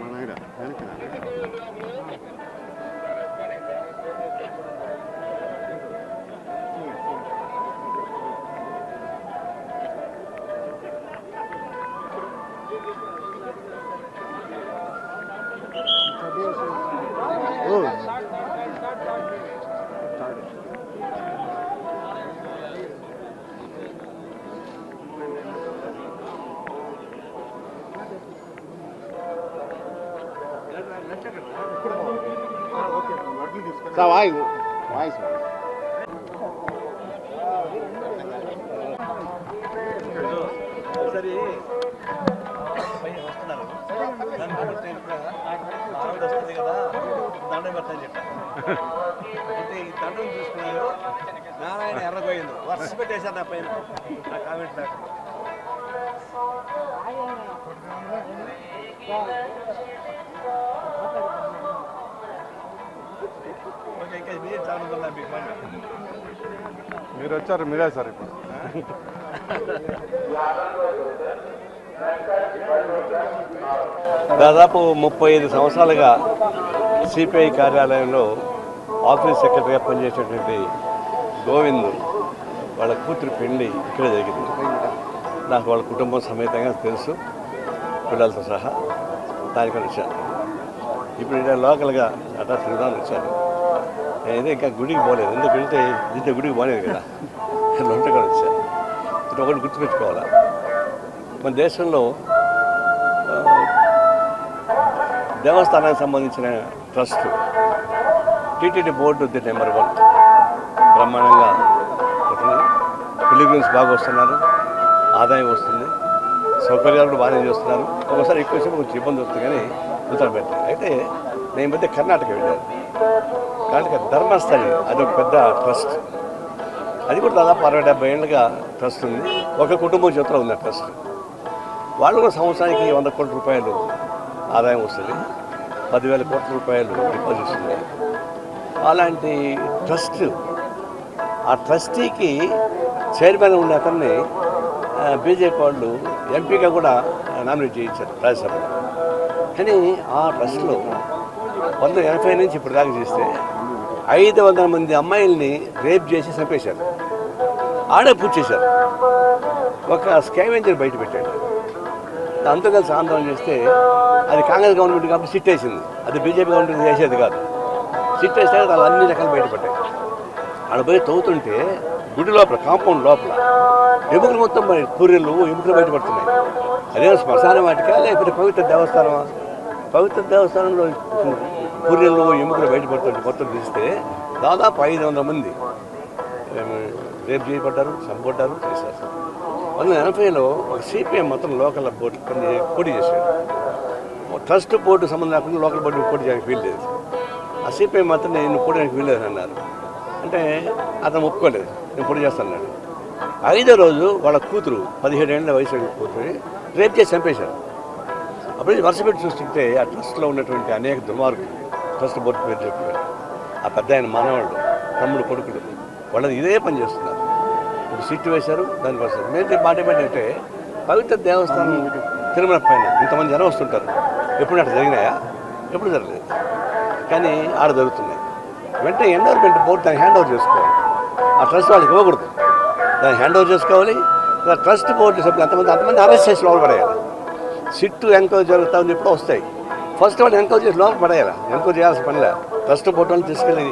మన ఆయన వెనక్కి రా. ఓ. Sir voice. వాయిస్. ఒకసారి వస్తున్నారు దాన్ని ఆవిడ వస్తుంది కదా దండం పెట్టని చెప్పాను అంటే ఈ దండం చూసుకున్నారు నారాయణ వర్ష పెట్టేశారు నా పైన నా కామెంట్ లేక మీరు వచ్చారు మీరే సార్ ఇప్పుడు. దాదాపు ముప్పై ఐదు సంవత్సరాలుగా సిపిఐ కార్యాలయంలో ఆఫీస్ సెక్రటరీగా పనిచేసేటువంటి గోవింద్ వాళ్ళ కూతురు పెళ్ళి ఇక్కడే జరిగింది. నాకు వాళ్ళ కుటుంబం సమేతంగా తెలుసు. పిల్లలతో సహా దానికని వచ్చాను. ఇప్పుడు ఇక్కడ లోకల్గా అటా తిరుగుదామని వచ్చాను. ఏదో ఇంకా గుడికి పోలేదు. ఎందుకు వెళ్తే ఇంత గుడికి పోలేదు కదా. లొంట కూడా వచ్చాను ఇది ఒకటి గుర్తుపెట్టుకోవాలా? మన దేశంలో దేవస్థానానికి సంబంధించిన trust TTD board the number one. బ్రహ్మాండంగా పిలిగ్రిమ్స్ బాగా వస్తున్నారు. ఆదాయం వస్తుంది. సౌకర్యాలు కూడా బాగానే చేస్తున్నారు. ఒకసారి ఎక్కువ సేపు కొంచెం ఇబ్బంది వస్తుంది కానీ ఉత్తరం పెట్టారు అయితే నేను మధ్య కర్ణాటక వెళ్ళాను. కర్ణాటక ధర్మస్థలి. అది ఒక పెద్ద ట్రస్ట్. అది కూడా దాదాపు అరవై డెబ్బై ఏళ్ళుగా ట్రస్ట్ ఉంది. ఒక కుటుంబం చేతిలో ఉంది ఆ ట్రస్ట్. వాళ్ళు కూడా సంవత్సరానికి వంద కోట్ల రూపాయలు ఆదాయం వస్తుంది. పదివేల కోట్ల రూపాయలు డిపాజిట్స్ ఉన్నాయి అలాంటి ట్రస్ట్ ఆ ట్రస్టీకి చైర్మన్ ఉన్న అతన్ని బీజేపీ వాళ్ళు ఎంపీగా కూడా నామినేట్ చేయించారు రాజ్యసభలో. కానీ ఆ ట్రస్ట్లో వంద ఎనభై నుంచి ఇప్పుడు దాకా చేస్తే ఐదు వందల మంది అమ్మాయిల్ని రేప్ చేసి చంపేశారు. ఆడే పూజ చేశారు. ఒక స్కావెంజర్ బయట పెట్టాడు. అంతా కలిసి ఆందోళన చేస్తే అది కాంగ్రెస్ గవర్నమెంట్ కాబట్టి సిట్ వేసింది. అది బీజేపీ గవర్నమెంట్ చేసేది కాదు. సిట్ వేస్తే వాళ్ళు అన్ని రకాలు బయటపడ్డాయి. ఆడ పోయి తవ్వుతుంటే గుడి లోపల కాంపౌండ్ లోపల ఎముకలు మొత్తం మరి ఎముకలు బయటపడుతున్నాయి. అదే శ్మశాన వాటికా లేకపోతే పవిత్ర దేవస్థానమా? పవిత్ర దేవస్థానంలో పూరీలు ఎముకలు బయటపడుతుంటే మొత్తం తీస్తే దాదాపు ఐదు వందల మంది. రేపు చేయబడ్డారు చంపబడ్డారు చేశారు. వందల ఎనభైలో ఒక సిపిఎం మొత్తం లోకల్ బోర్డు పని పోటీ చేశాడు. ట్రస్ట్ బోర్డు సంబంధం లేకుండా లోకల్ బోర్డు పోటీ చేయడానికి వీల్లేదు ఆ సిపిఐ మాత్రం నేను పోటీ వీల్లేదు అన్నారు. అంటే అతను ఒప్పుకోలేదు. నేను పోటీ చేస్తాను ఐదో రోజు వాళ్ళ కూతురు పదిహేడు వయసు కూతురు రేపు చేసి చంపేశారు. అప్పుడు వర్షపెట్టి వరుస పెట్టి చూస్తుంటే ఆ ట్రస్ట్లో ఉన్నటువంటి అనేక దుర్మార్గులు ట్రస్ట్ బోర్డు పేరు చెప్పారు. ఆ పెద్ద ఆయన మనవాళ్ళు తమ్ముడు కొడుకులు వాళ్ళది ఇదే పని చేస్తున్నారు. ఇప్పుడు సిట్టు వేశారు దానికి వస్తారు. మేము మాట ఏంటంటే పవిత్ర దేవస్థానం తిరుమల పైన ఇంతమంది జనం వస్తుంటారు. ఎప్పుడు అట్లా జరిగినాయా? ఎప్పుడు జరగలేదు. కానీ ఆడ జరుగుతున్నాయి. వెంటనే ఎండోర్మెంట్ బోర్డు దాన్ని హ్యాండ్ ఓవర్ చేసుకోవాలి. ఆ ట్రస్ట్ వాళ్ళకి ఇవ్వకూడదు. దాన్ని హ్యాండ్ ఓవర్ చేసుకోవాలి. ట్రస్ట్ బోర్డు సభ్యులు అంతమంది అంతమంది అరెస్ట్ చేసి లోపల పడేయాలి సిట్టు ఎంక్వైరీ జరుగుతా ఉంది వస్తాయి. ఫస్ట్ వాళ్ళు ఎంక్వైరీ చేసి లోపల పడేయాలి? ఎంక్వైరీ చేయాల్సిన పనిలే ట్రస్ట్ ఫోటోలు వాళ్ళని తీసుకెళ్ళి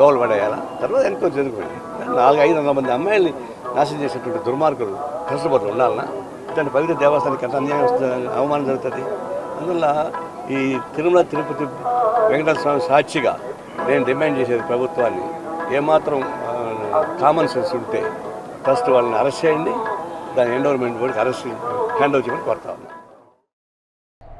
లోపల పడేయాలి? తర్వాత ఎంక్వైరీ జరుగుతుంది నాలుగు ఐదు వందల మంది అమ్మాయిల్ని నాశనం చేసేటువంటి దుర్మార్గులు ట్రస్ట్ ఉండాలన్నా ఇట్లాంటి పవిత్ర దేవస్థానానికి ఎంత అన్యాయం వస్తుంది? అవమానం జరుగుతుంది. అందువల్ల ఈ తిరుమల తిరుపతి వెంకటేశ్వర స్వామి సాక్షిగా నేను డిమాండ్ చేసేది ప్రభుత్వాన్ని ఏమాత్రం కామన్ సెన్స్ ఉంటే ట్రస్ట్ వాళ్ళని అరెస్ట్ చేయండి. దాని ఎండోర్మెంట్ బోర్డుకి అరెస్ట్ హ్యాండ్ ఓవర్ చేయమని కోరుతా ఉన్నాను.